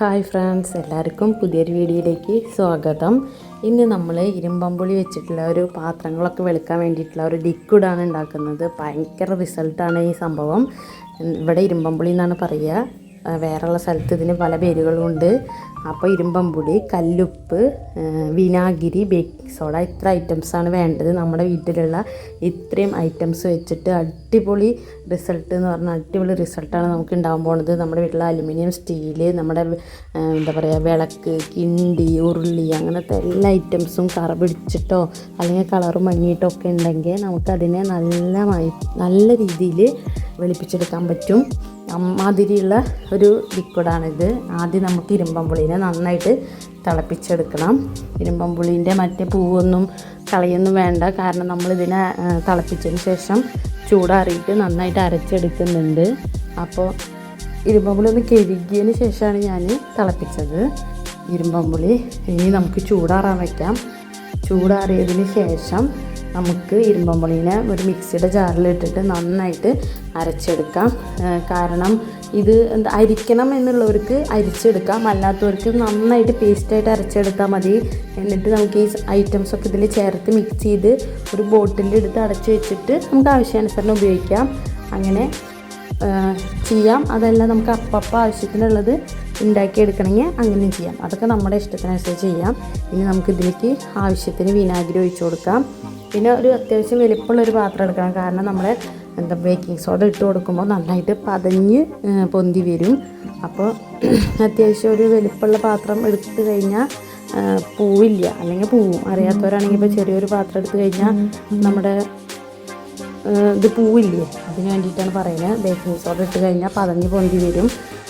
Hi friends എല്ലാവർക്കും പുതിയൊരു വീഡിയോയിലേക്ക് സ്വാഗതം. ഇന്ന് നമ്മൾ ഇരുമ്പമ്പുളി വെച്ചിട്ടുള്ള ഒരു പാത്രങ്ങളൊക്കെ വെളുക്കാൻ വേണ്ടിയിട്ടുള്ള ഒരു ലിക്വിഡാണ് ഉണ്ടാക്കുന്നത്. ഭയങ്കര റിസൾട്ടാണ് ഈ സംഭവം. ഇവിടെ ഇരുമ്പമ്പുളി എന്നാണ് പറയുക. വേറെയുള്ള സ്ഥലത്ത് ഇതിന് പല പേരുകളും ഉണ്ട്. അപ്പോൾ ഇരുമ്പമ്പുടി കല്ലുപ്പ് വിനാഗിരി ബേക്കിംഗ് സോഡ ഇത്ര ഐറ്റംസാണ് വേണ്ടത്. നമ്മുടെ വീട്ടിലുള്ള ഇത്രയും ഐറ്റംസ് വെച്ചിട്ട് അടിപൊളി റിസൾട്ട് എന്ന് പറഞ്ഞാൽ അടിപൊളി റിസൾട്ടാണ് നമുക്ക് ഉണ്ടാകാൻ പോണത്. നമ്മുടെ വീട്ടിലെ അലുമിനിയം സ്റ്റീൽ നമ്മുടെ എന്താ പറയുക വിളക്ക് കിണ്ടി ഉരുളി അങ്ങനത്തെ എല്ലാ ഐറ്റംസും കറ പിടിച്ചിട്ടോ അല്ലെങ്കിൽ കളറ് മങ്ങിയിട്ടോ ഒക്കെ ഉണ്ടെങ്കിൽ നമുക്കതിനെ നല്ല നല്ല രീതിയിൽ വെളുപ്പിച്ചെടുക്കാൻ പറ്റും. അമ്മാതിരിയുള്ള ഒരു ലിക്വിഡാണിത് ആദ്യം നമുക്ക് ഇരുമ്പമ്പുളീനെ നന്നായിട്ട് തിളപ്പിച്ചെടുക്കണം. ഇരുമ്പമ്പുളീന്റെ മറ്റേ പൂവൊന്നും കളയൊന്നും വേണ്ട. കാരണം നമ്മളിതിനെ തിളപ്പിച്ചതിന് ശേഷം ചൂടാറിയിട്ട് നന്നായിട്ട് അരച്ചെടുക്കുന്നുണ്ട്. അപ്പോൾ ഇരുമ്പമ്പുളി ഒന്ന് കഴുകിയതിന് ശേഷമാണ് ഞാൻ തിളപ്പിച്ചത്. ഇരുമ്പമ്പുളി ഇനി നമുക്ക് ചൂടാറാൻ വയ്ക്കാം ചൂടാറിയതിന് ശേഷം നമുക്ക് ഇരുമ്പമ്പുളീനെ ഒരു മിക്സിയുടെ ജാറിലിട്ടിട്ട് നന്നായിട്ട് അരച്ചെടുക്കാം. കാരണം ഇത് അരിക്കണം എന്നുള്ളവർക്ക് അരിച്ചെടുക്കാം. അല്ലാത്തവർക്ക് നന്നായിട്ട് പേസ്റ്റായിട്ട് അരച്ചെടുത്താൽ മതി. എന്നിട്ട് നമുക്ക് ഈ ഐറ്റംസ് ഒക്കെ ഇതിൽ ചേർത്ത് മിക്സ് ചെയ്ത് ഒരു ബോട്ടിലിൽ എടുത്ത് അടച്ച് വെച്ചിട്ട് നമുക്ക് ആവശ്യാനുസരണം ഉപയോഗിക്കാം. അങ്ങനെ ചെയ്യാം. അതെല്ലാം നമുക്ക് അപ്പപ്പം ആവശ്യത്തിനുള്ളത് ഉണ്ടാക്കിയെടുക്കണമെങ്കിൽ അങ്ങനെ ചെയ്യാം. അതൊക്കെ നമ്മുടെ ഇഷ്ടത്തിനനുസരിച്ച് ചെയ്യാം. ഇനി നമുക്ക് ഇതിലേക്ക് ആവശ്യത്തിന് വിനാഗിരി ഒഴിച്ചു കൊടുക്കാം. പിന്നെ ഒരു അത്യാവശ്യം വലിപ്പമുള്ള ഒരു പാത്രം എടുക്കണം. കാരണം നമ്മൾ എന്താ ബേക്കിംഗ് സോഡ ഇട്ട് കൊടുക്കുമ്പോൾ നന്നായിട്ട് പതഞ്ഞ് പൊന്തി വരും. അപ്പോൾ അത്യാവശ്യം ഒരു വലിപ്പമുള്ള പാത്രം എടുത്ത് കഴിഞ്ഞാൽ പൂവില്ല. അല്ലെങ്കിൽ പൂവും. അറിയാത്തവരാണെങ്കിൽ ഇപ്പോൾ ചെറിയൊരു പാത്രം എടുത്ത് കഴിഞ്ഞാൽ നമ്മുടെ ഇത് പൂവില്ലേ? അതിന് വേണ്ടിയിട്ടാണ് പറയുന്നത്. ബേക്കിംഗ് സോഡ ഇട്ട് കഴിഞ്ഞാൽ പതഞ്ഞ് പൊന്തി വരും.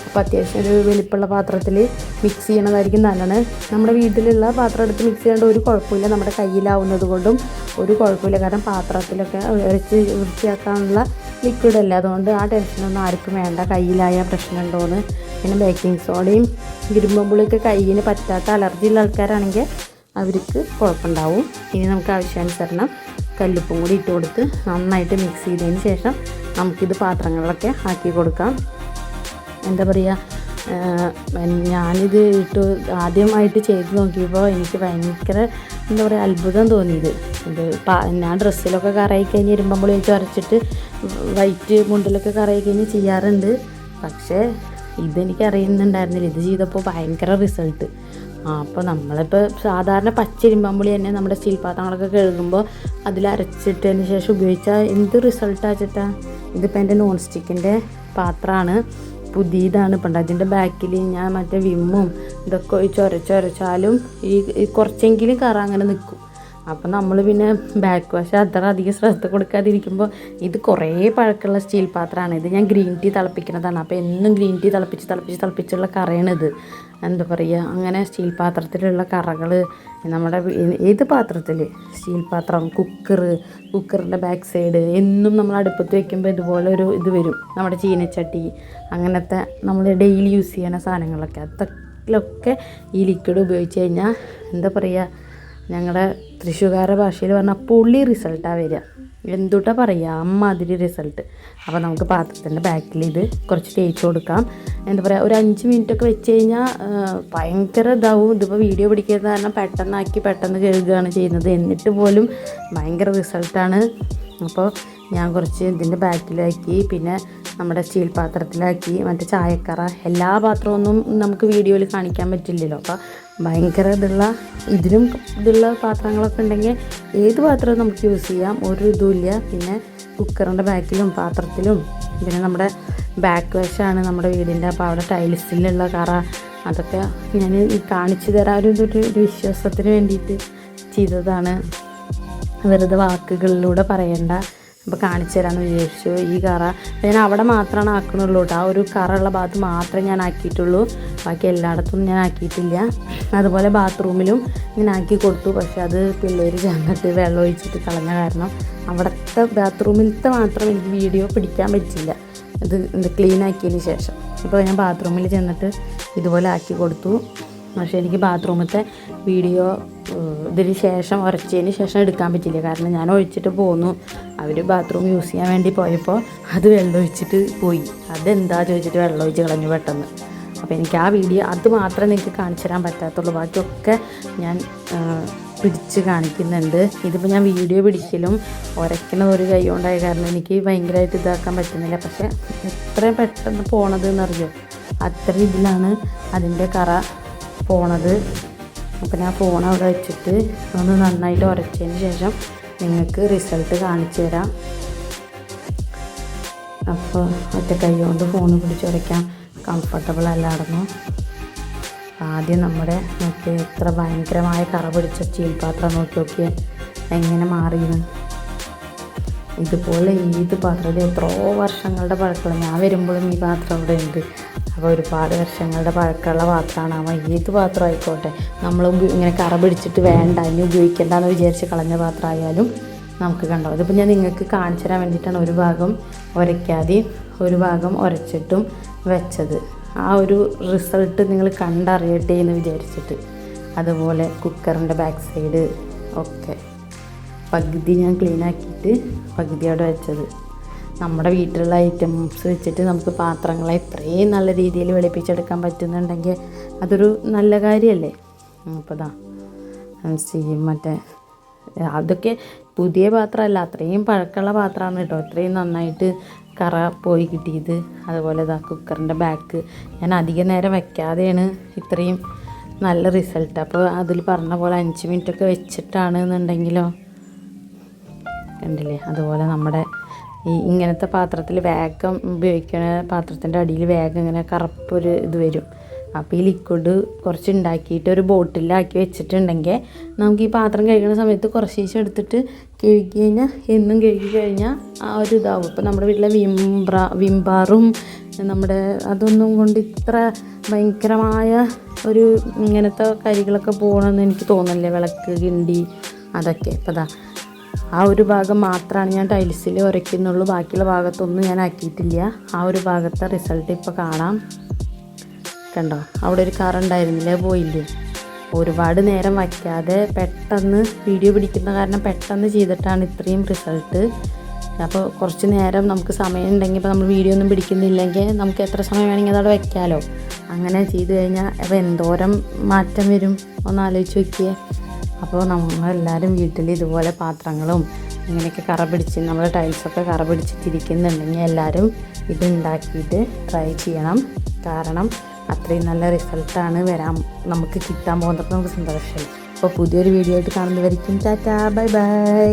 അപ്പോൾ അത്യാവശ്യം ഒരു വലിപ്പമുള്ള പാത്രത്തിൽ മിക്സ് ചെയ്യണതായിരിക്കും നല്ലത് നമ്മുടെ വീട്ടിലുള്ള പാത്രം എടുത്ത് മിക്സ് ചെയ്യേണ്ട ഒരു കുഴപ്പമില്ല. നമ്മുടെ കയ്യിലാവുന്നത് കൊണ്ടും ഒരു കുഴപ്പമില്ല. കാരണം പാത്രത്തിലൊക്കെ ഉരച്ച് വൃത്തിയാക്കാനുള്ള ലിക്വിഡ് അല്ല? അതുകൊണ്ട് ആ ടെൻഷനൊന്നും ആർക്കും വേണ്ട. കയ്യിലായ പ്രശ്നമുണ്ടോയെന്ന് പിന്നെ ബേക്കിംഗ് സോഡയും ഇരുമ്പുള്ളിയൊക്കെ കയ്യിന് പറ്റാത്ത അലർജി ഉള്ള ആൾക്കാരാണെങ്കിൽ അവർക്ക് കുഴപ്പമുണ്ടാവും. ഇനി നമുക്ക് ആവശ്യാനുസരണം കല്ലുപ്പും കൂടി ഇട്ട് കൊടുത്ത് നന്നായിട്ട് മിക്സ് ചെയ്തതിന് ശേഷം നമുക്കിത് പാത്രങ്ങളിലൊക്കെ ആക്കി കൊടുക്കാം. എന്താ പറയുക ഞാനിത് ഇട്ട് ആദ്യമായിട്ട് ചെയ്ത് നോക്കിയപ്പോൾ എനിക്ക് ഭയങ്കര എന്താ പറയുക അത്ഭുതം തോന്നിയത്. ഇത് ഞാൻ ഡ്രസ്സിലൊക്കെ കറയി കഴിഞ്ഞ് ഇരുമ്പമ്പുളി എനിക്ക് അരച്ചിട്ട് വൈറ്റ് മുണ്ടിലൊക്കെ കറയി കഴിഞ്ഞ് ചെയ്യാറുണ്ട്. പക്ഷേ ഇതെനിക്ക് അറിയുന്നുണ്ടായിരുന്നില്ല ഇത് ചെയ്തപ്പോൾ ഭയങ്കര റിസൾട്ട്. ആ അപ്പോൾ നമ്മളിപ്പോൾ സാധാരണ പച്ചിരിമ്പമ്പുളി തന്നെ നമ്മുടെ സ്റ്റീൽ പാത്രങ്ങളൊക്കെ കഴുകുമ്പോൾ അതിൽ അരച്ചിട്ടതിന് ശേഷം ഉപയോഗിച്ചാൽ എന്ത് റിസൾട്ടാച്ചിട്ടാണ് ഇതിപ്പോൾ എന്റെ നോൺ സ്റ്റിക്കിന്റെ പാത്രമാണ്. പുതിയതാണ്. ഇപ്പം അതിന്റെ ബാക്കിൽ ഞാൻ മറ്റേ വിമ്മും ഇതൊക്കെ ഈ ഈ കുറച്ചെങ്കിലും കറ അങ്ങനെ നിൽക്കും അപ്പം നമ്മൾ പിന്നെ ബാക്ക് വാഷ് അത്ര അധികം ശ്രദ്ധ കൊടുക്കാതിരിക്കുമ്പോൾ ഇത് കുറേ പഴക്കമുള്ള സ്റ്റീൽ പാത്രമാണ്. ഇത് ഞാൻ ഗ്രീൻ ടീ തിളപ്പിക്കുന്നതാണ്. അപ്പോൾ എന്നും ഗ്രീൻ ടീ തിളപ്പിച്ച് തിളപ്പിച്ച് തിളപ്പിച്ചുള്ള കറയാണിത്. എന്താ പറയുക അങ്ങനെ സ്റ്റീൽ പാത്രത്തിലുള്ള കറകൾ നമ്മുടെ ഏത് പാത്രത്തിൽ സ്റ്റീൽ പാത്രം കുക്കർ കുക്കറിന്റെ ബാക്ക് സൈഡ് എന്നും നമ്മൾ അടുപ്പത്ത് വെക്കുമ്പോൾ ഇതുപോലെ ഒരു ഇത് വരും. നമ്മുടെ ചീനച്ചട്ടി അങ്ങനത്തെ നമ്മൾ ഡെയിലി യൂസ് ചെയ്യുന്ന സാധനങ്ങളൊക്കെ. അതൊക്കെ ഈ ലിക്വിഡ് ഉപയോഗിച്ച് കഴിഞ്ഞാൽ എന്താ പറയുക ഞങ്ങളുടെ തൃശ്ശൂർക്കാരുടെ ഭാഷയിൽ പറഞ്ഞാൽ പുള്ളി റിസൾട്ടാണ് വരിക. എന്തുട്ടാ പറയുക അമ്മാതിരി റിസൾട്ട്. അപ്പോൾ നമുക്ക് പാത്രത്തിന്റെ ബാക്കിൽ ഇത് കുറച്ച് തേച്ച് കൊടുക്കാം. എന്താ പറയുക ഒരു അഞ്ച് മിനിറ്റ് ഒക്കെ വെച്ച് കഴിഞ്ഞാൽ ഭയങ്കര ഇതാവും. ഇതിപ്പോൾ വീഡിയോ പിടിക്കുന്നത് കാരണം പെട്ടെന്നാക്കി പെട്ടെന്ന് കഴുകുകയാണ് ചെയ്യുന്നത്. എന്നിട്ട് പോലും ഭയങ്കര റിസൾട്ടാണ്. അപ്പോൾ ഞാൻ കുറച്ച് ഇതിന്റെ ബാക്കിലാക്കി പിന്നെ നമ്മുടെ സ്റ്റീൽ പാത്രത്തിലാക്കി മറ്റേ ചായക്കറ എല്ലാ പാത്രമൊന്നും നമുക്ക് വീഡിയോയിൽ കാണിക്കാൻ പറ്റില്ലല്ലോ. അപ്പോൾ ഭയങ്കര ഇതുള്ള ഇതിനും ഇതുള്ള പാത്രങ്ങളൊക്കെ ഉണ്ടെങ്കിൽ ഏത് പാത്രവും നമുക്ക് യൂസ് ചെയ്യാം. ഒരു ഇതുമില്ല പിന്നെ കുക്കറിന്റെ ബാക്കിലും പാത്രത്തിലും. പിന്നെ നമ്മുടെ ബാക്ക് വശമാണ് നമ്മുടെ വീടിന്റെ അപ്പോൾ അവിടെ ടൈൽസിലുള്ള കറ. അതൊക്കെ ഞാൻ കാണിച്ചു തരാനും ഒരു വിശ്വാസത്തിന് വേണ്ടിയിട്ട് ചെയ്തതാണ്. വെറുതെ വാക്കുകളിലൂടെ പറയണ്ട. അപ്പോൾ കാണിച്ചു തരാമെന്ന് വിചാരിച്ചു. ഈ കറ ഞാൻ അവിടെ മാത്രമാണ് ആക്കണുള്ളൂ കേട്ടോ ആ ഒരു കറുള്ള ഭാഗത്ത് മാത്രമേ ഞാൻ ആക്കിയിട്ടുള്ളൂ. ബാക്കി എല്ലായിടത്തും ഞാൻ ആക്കിയിട്ടില്ല. അതുപോലെ ബാത്റൂമിലും ഇങ്ങനെ ആക്കി കൊടുത്തു. പക്ഷേ അത് പിള്ളേർ ചെന്നിട്ട് വെള്ളം ഒഴിച്ചിട്ട് കളഞ്ഞ കാരണം അവിടുത്തെ ബാത്റൂമിലത്തെ മാത്രം എനിക്ക് വീഡിയോ പിടിക്കാൻ പറ്റില്ല. ഇത് ക്ലീൻ ആക്കിയതിന് ശേഷം. ഇപ്പോൾ ഞാൻ ബാത്റൂമിൽ ചെന്നിട്ട് ഇതുപോലെ ആക്കി കൊടുത്തു. പക്ഷേ എനിക്ക് ബാത്റൂമത്തെ വീഡിയോ ഇതിന് ശേഷം ഉറച്ചതിന് ശേഷം എടുക്കാൻ പറ്റില്ല കാരണം ഞാൻ ഒഴിച്ചിട്ട് പോന്നു. അവർ ബാത്റൂം യൂസ് ചെയ്യാൻ വേണ്ടി പോയപ്പോൾ അത് വെള്ളം ഒഴിച്ചിട്ട് പോയി. അതെന്താ ചോദിച്ചിട്ട് വെള്ളം ഒഴിച്ച് കളഞ്ഞു പെട്ടെന്ന്. അപ്പോൾ എനിക്ക് ആ വീഡിയോ അത് മാത്രമേ നിങ്ങൾക്ക് കാണിച്ചു തരാൻ പറ്റാത്തുള്ളൂ. ബാക്കിയൊക്കെ ഞാൻ പിടിച്ച് കാണിക്കുന്നുണ്ട്. ഇതിപ്പോൾ ഞാൻ വീഡിയോ പിടിക്കലും ഉരയ്ക്കുന്നത് ഒരു കൈ കൊണ്ടായ കാരണം എനിക്ക് ഭയങ്കരമായിട്ട് ഇതാക്കാൻ പറ്റുന്നില്ല. പക്ഷേ എത്രയും പെട്ടെന്ന് പോണത് എന്നറിയോ? അത്ര ഇതിലാണ് അതിന്റെ കറ പോണത്. അപ്പോൾ ഞാൻ ഫോൺ അവിടെ വെച്ചിട്ട് ഒന്ന് നന്നായിട്ട് ഉരച്ചതിന് ശേഷം നിങ്ങൾക്ക് റിസൾട്ട് കാണിച്ചു തരാം. അപ്പോൾ ഒറ്റ കൈ കൊണ്ട് ഫോൺ പിടിച്ച് ഉരയ്ക്കാൻ കംഫർട്ടബിൾ അല്ലായിരുന്നു. ആദ്യം നമ്മുടെ മറ്റേ എത്ര ഭയങ്കരമായ കറ പിടിച്ച സ്റ്റീൽ പാത്രം നോക്കി നോക്കിയേ എങ്ങനെ മാറിയെന്ന്? ഇതുപോലെ ഏത് പാത്രത്തിൽ എത്രയോ വർഷങ്ങളുടെ പഴക്കമുള്ള ഞാൻ വരുമ്പോഴും ഈ പാത്രം അവിടെ ഉണ്ട്. അപ്പോൾ ഒരുപാട് വർഷങ്ങളുടെ പഴക്കമുള്ള പാത്രമാണ്. അവൻ ഏത് പാത്രം ആയിക്കോട്ടെ നമ്മൾ ഇങ്ങനെ കറ പിടിച്ചിട്ട് വേണ്ട ഇനി ഉപയോഗിക്കേണ്ടെന്ന് വിചാരിച്ച് കളഞ്ഞ പാത്രമായാലും നമുക്ക് കണ്ടോ. ഇതിപ്പോൾ ഞാൻ നിങ്ങൾക്ക് കാണിച്ചു തരാൻ വേണ്ടിയിട്ടാണ് ഒരു ഭാഗം ഉരയ്ക്കാതെ ഒരു ഭാഗം ഉരച്ചിട്ടും വെച്ചത്. ആ ഒരു റിസൾട്ട് നിങ്ങൾ കണ്ടറിയട്ടെ എന്ന് വിചാരിച്ചിട്ട്. അതുപോലെ കുക്കറിന്റെ ബാക്ക് സൈഡ് ഒക്കെ പകുതി ഞാൻ ക്ലീൻ ആക്കിയിട്ട് പകുതി അവിടെ വെച്ചത്. നമ്മുടെ വീട്ടിലുള്ള ഐറ്റംസ് വെച്ചിട്ട് നമുക്ക് പാത്രങ്ങളെ ഇത്രയും നല്ല രീതിയിൽ വെളുപ്പിച്ചെടുക്കാൻ പറ്റുന്നുണ്ടെങ്കിൽ അതൊരു നല്ല കാര്യമല്ലേ? അപ്പോൾ ഇതാ സ്റ്റീം മറ്റേ അതൊക്കെ പുതിയ പാത്രമല്ല അത്രയും പഴക്കമുള്ള പാത്രമാണ് കേട്ടോ. അത്രയും നന്നായിട്ട് കറ പോയി കിട്ടിയത്. അതുപോലെ ഇതാ കുക്കറിന്റെ ബാക്ക് ഞാൻ അധികം നേരം വയ്ക്കാതെയാണ് ഇത്രയും നല്ല റിസൾട്ട് അപ്പോൾ അതിൽ പറഞ്ഞ പോലെ അഞ്ച് മിനിറ്റൊക്കെ വെച്ചിട്ടാണ് എന്നുണ്ടെങ്കിലോ? കണ്ടില്ലേ? അതുപോലെ നമ്മുടെ ഈ ഇങ്ങനത്തെ പാത്രത്തിൽ വേഗം ഉപയോഗിക്കുന്ന പാത്രത്തിന്റെ അടിയിൽ വേഗം ഇങ്ങനെ കറുപ്പൊരു ഇത് വരും. അപ്പോൾ ഈ ലിക്വിഡ് കുറച്ച് ഉണ്ടാക്കിയിട്ട് ഒരു ബോട്ടിലാക്കി വെച്ചിട്ടുണ്ടെങ്കിൽ നമുക്ക് ഈ പാത്രം കഴുകുന്ന സമയത്ത് കുറച്ച് എടുത്തിട്ട് കഴുകി കഴിഞ്ഞാൽ എന്നും കഴുകി കഴിഞ്ഞാൽ ആ ഒരു ഇതാവും. ഇപ്പോൾ നമ്മുടെ വീട്ടിലെ വിംബ്ര വിംബാറും നമ്മുടെ അതൊന്നും കൊണ്ട് ഇത്ര ഭയങ്കരമായ ഒരു ഇങ്ങനത്തെ കരികളൊക്കെ പോകണമെന്ന് എനിക്ക് തോന്നുന്നില്ല. വിളക്ക് കിണ്ടി അതൊക്കെ. ഇപ്പോൾ ദാ ആ ഒരു ഭാഗം മാത്രമാണ് ഞാൻ ടൈൽസിൽ ഉരയ്ക്കുന്നുള്ളൂ ബാക്കിയുള്ള ഭാഗത്തൊന്നും ഞാൻ ആക്കിയിട്ടില്ല. ആ ഒരു ഭാഗത്തെ റിസൾട്ട് ഇപ്പോൾ കാണാം. കണ്ടോ? അവിടെ ഒരു കാർ ഉണ്ടായിരുന്നില്ലേ പോയില്ലേ? ഒരുപാട് നേരം വയ്ക്കാതെ പെട്ടെന്ന് വീഡിയോ പിടിക്കുന്ന കാരണം പെട്ടെന്ന് ചെയ്തിട്ടാണ് ഇത്രയും റിസൾട്ട് അപ്പോൾ കുറച്ച് നേരം നമുക്ക് സമയം ഉണ്ടെങ്കിൽ ഇപ്പോൾ നമ്മൾ വീഡിയോ ഒന്നും പിടിക്കുന്നില്ലെങ്കിൽ നമുക്ക് എത്ര സമയം വേണമെങ്കിൽ അതവിടെ വയ്ക്കാമല്ലോ അങ്ങനെ ചെയ്തു കഴിഞ്ഞാൽ അപ്പോൾ എന്തോരം മാറ്റം വരും? ഒന്ന് ആലോചിച്ച് നോക്കിയേ. അപ്പോൾ നമ്മളെല്ലാവരും വീട്ടിൽ ഇതുപോലെ പാത്രങ്ങളും ഇങ്ങനെയൊക്കെ കറ പിടിച്ച് നമ്മൾ ടൈൽസൊക്കെ കറ പിടിച്ചിട്ടിരിക്കുന്നുണ്ടെങ്കിൽ എല്ലാവരും ഇത് ഉണ്ടാക്കിയിട്ട് ട്രൈ ചെയ്യണം. കാരണം അത്രയും നല്ല റിസൾട്ടാണ് വരാൻ നമുക്ക് കിട്ടാൻ പോകുന്നത് നമുക്ക് സന്തോഷമായി. അപ്പോൾ പുതിയൊരു വീഡിയോ ആയിട്ട് കാണുന്നവരിക്കും ടാറ്റാ. Bye bye.